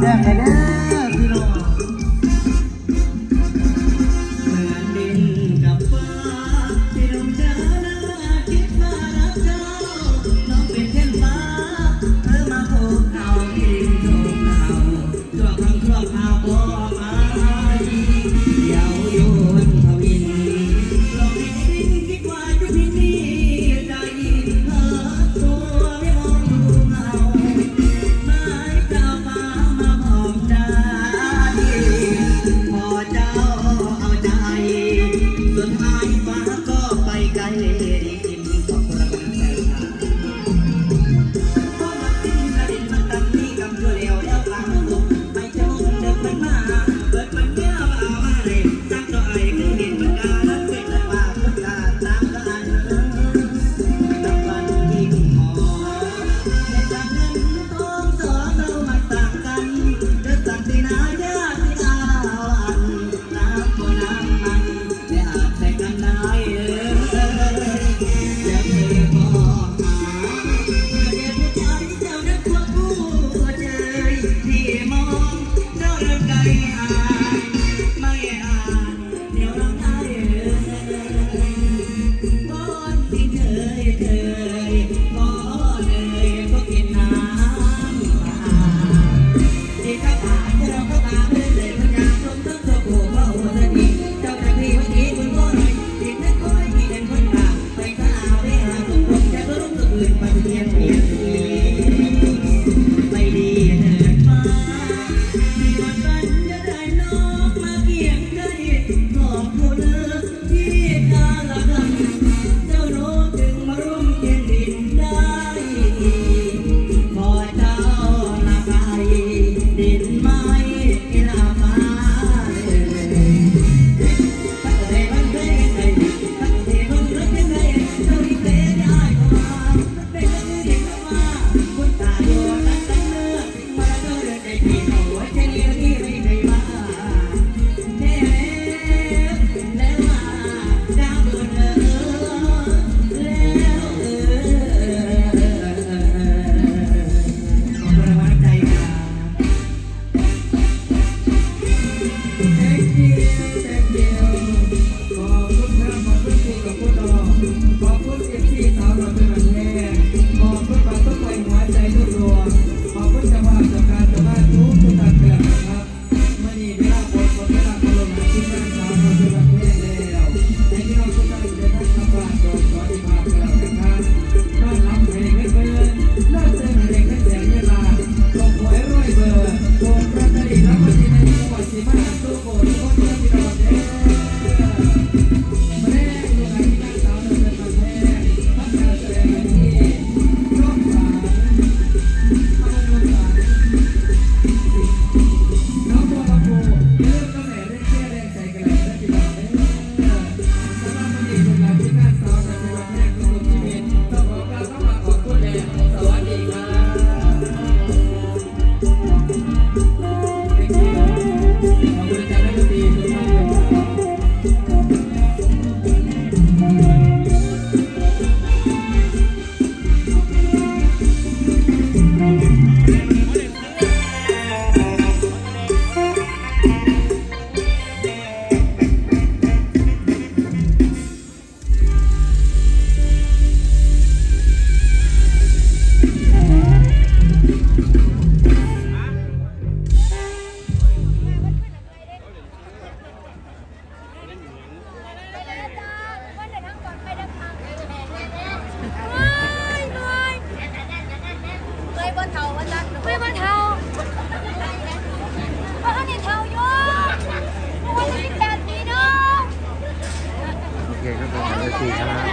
แยกไปเล้อพี่น้อง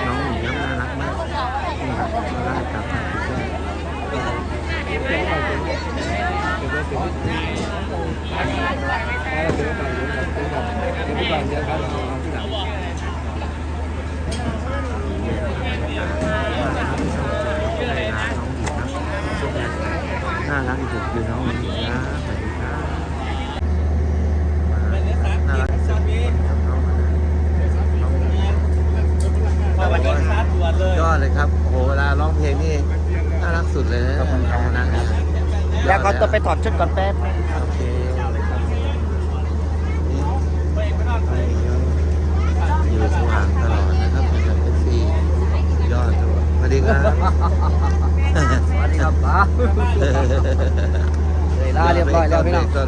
น้องหญิงน่ารักมากนี่ครับมาได้กับทางพิซซ่าน่ารักที่สุดคือน้องหมีนะ แล้วเขาต้องไปถอดชุดก่อนแป๊บนึงโอเคอยู่สว่างตลอดนะครับเป็นแบบเอฟซียอดตัวสวัสดีครับ สวัสดีครับป้าเลยลาเรียบร้อยแล้วพี่น้องต้น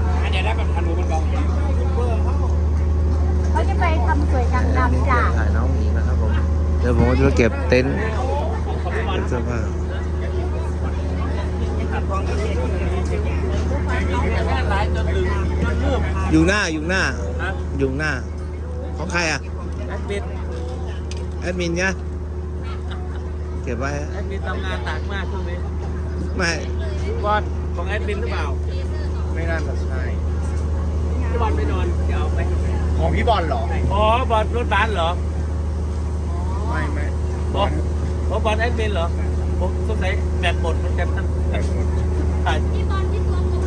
เขาจะไปทำสวยจังดำจ้ะถ่ายน้องหญิงนะครับผม เดี๋ยวผมจะเก็บเต็นท์เก็บเสื้อผ้า อยู่หน้าอยู่หน้าอยู่หน้า ของใครอะ แอดมินแอดมินเนี่ยเก็บไว้แอดมินทำงานหนักมากช่วงนี้ไม่บอลของแอดมินหรือเปล่าไม่น่าจะใช่พี่บอลไปนอนจะเอาไปของพี่บอลเหรอ อ๋อบอลรถบัสเหรอไม่ไม่บอลบอลบอลแอดมินเหรอผมสงสัยแบตหมดเหมือนกัน นะถ่ายที่ตอนที่ตัวกลม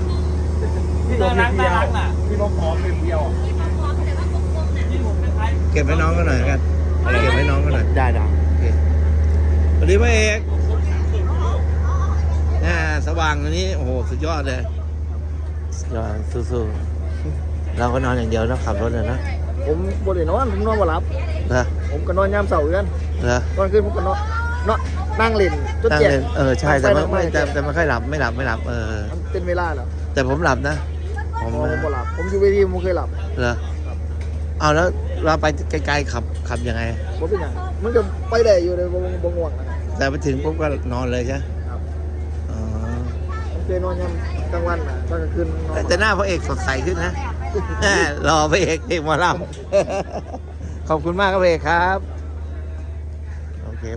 ที่น่ารักน่ารักน่ะพี่น้องพร้อมเป็นเดียวๆที่มาพร้อมแต่ว่ากลมๆน่ะที่ผมเป็นไทยเก็บให้น้องก็หน่อยกันเก็บให้น้องก็หน่อยได้ได้โอเคสวัสดีพระเอกน่าสว่างอันนี้โอ้โหสุดยอดเลยสุดยอดสู้ๆเราก็นอนอย่างเดียวแล้วขับรถเลยนะผมบริโนอนผมนอนบ่หลับเหรอผมก็นอนยามเสาร์กันเหรอตอนคืนผมก็นอน เนาะนั่งเล่นจนตั้งเจ็บเล่นเออใช่แต่ไม่ไม่แต่แต่แต่ไม่ค่อยหลับไม่หลับไม่หลับเออ มันเป็นเวลาเหรอแต่ผมหลับนะผผมมบ่หลับผมอยู่เวทีผมเคยหลับเหรอเอาแล้วเราไปไกลๆขับขับยังไง ผมเป็นอย่างมันก็ไปได้อยู่เลยบ่บ่ง่วงนะ แต่ไปถึงปุ๊บก็นอนเลยใช่ไหมครับ อ๋อผมเคยนอนยามกลางวันนะตอนกลางคืนนอนแต่แต่หน้าพระเอกสดใสขึ้นนะรอพระเอกเพลงหมอลำขอบคุณมากครับพระเอกครับโอเค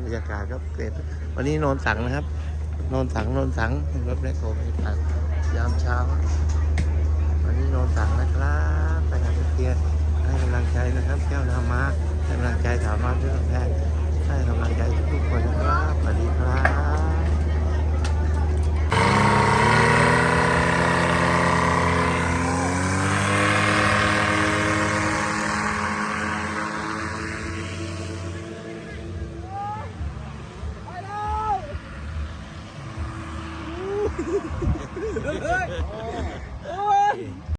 บรรยากาศก็เกรดวันนี้นอนสังนะครับ นอนสังนอนสังรถแรคโคบรรยากาศยามเช้า วันนี้นอนสังนะครับไปงานเทียร์ให้กำลังใจนะครับแก้วนามาให้กำลังใจถามมาเรื่องแพทย์ให้กำลังใจทุกๆคนนะครับสวัสดีครับ